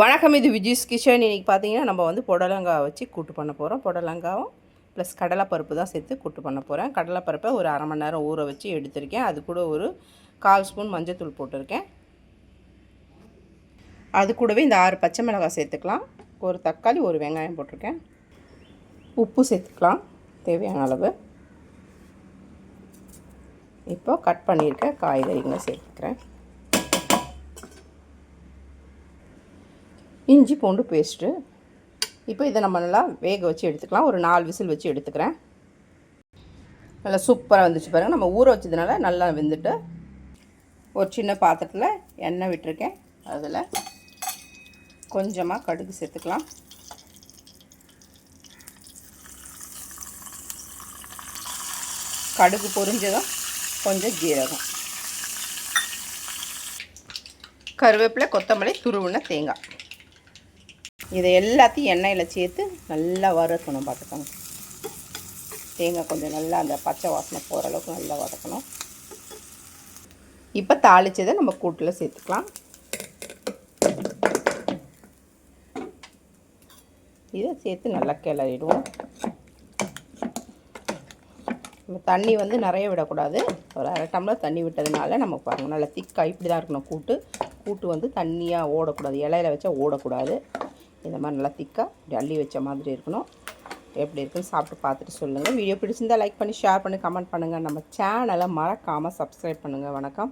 வணக்கம் இது விஜய்ஸ் கிச்சன் இன்றைக்கி பார்த்தீங்கன்னா நம்ம வந்து புடலங்காய் வச்சு கூட்டு பண்ண போகிறோம் புடலங்காவும் ப்ளஸ் கடலைப்பருப்பு தான் சேர்த்து கூட்டு பண்ண போகிறேன் கடலைப்பருப்பை ஒரு அரை மணி நேரம் ஊற வச்சு எடுத்திருக்கேன். அது கூட ஒரு கால் ஸ்பூன் மஞ்சத்தூள் போட்டிருக்கேன். அது கூடவே இந்த ஆறு பச்சை மிளகாய் சேர்த்துக்கலாம். ஒரு தக்காளி ஒரு வெங்காயம் போட்டிருக்கேன். உப்பு சேர்த்துக்கலாம் தேவையான அளவு. இப்போ கட் பண்ணியிருக்க காய்கறிகளை சேர்த்துக்கிறேன். இஞ்சி பூண்டு பேஸ்ட்டு. இப்போ இதை நம்ம நல்லா வேக வச்சு எடுத்துக்கலாம். ஒரு நாலு விசில் வச்சு எடுத்துக்கிறேன். நல்லா சூப்பராக வந்துச்சு பாருங்கள் நம்ம ஊற வச்சதுனால நல்லா வெந்துட்டு ஒரு சின்ன பாத்திரத்தில் எண்ணெய் விட்டுருக்கேன். அதில் கொஞ்சமாக கடுகு சேர்த்துக்கலாம். கடுகு பொரிஞ்சதும் கொஞ்சம் ஜீரகம். கருவேப்பிலை கொத்தமல்லி துருவின தேங்காய். இதை எல்லாத்தையும் எண்ணெயில் சேர்த்து நல்லா வறுக்கணும் பார்த்துக்கோங்க. தேங்காய் கொஞ்சம் நல்லா அந்த பச்சை வாசனை போகிற அளவுக்கு நல்லா வதக்கணும் இப்போ தாளித்ததை நம்ம கூட்டில் சேர்த்துக்கலாம். இதை சேர்த்து நல்லா கிளறிடுவோம். நம்ம தண்ணி வந்து நிறைய விடக்கூடாது. ஒரு அரை டம்ளர் தண்ணி விட்டதுனால நம்ம பாருங்கள் நல்லா திக்காக இப்படி தான் இருக்கணும். கூட்டு கூட்டு வந்து தண்ணியாக ஓடக்கூடாது. இலையில வச்சா ஓடக்கூடாது. இந்த மாதிரி நல்லா திக்காக இப்படி அள்ளி வச்ச மாதிரி இருக்கணும். எப்படி இருக்குன்னு சாப்பிட்டு பார்த்துட்டு சொல்லுங்கள் வீடியோ பிடிச்சிருந்தால் லைக் பண்ணி ஷேர் பண்ணி கமெண்ட் பண்ணுங்கள் நம்ம சேனலை மறக்காமல் சப்ஸ்கிரைப் பண்ணுங்கள் வணக்கம்.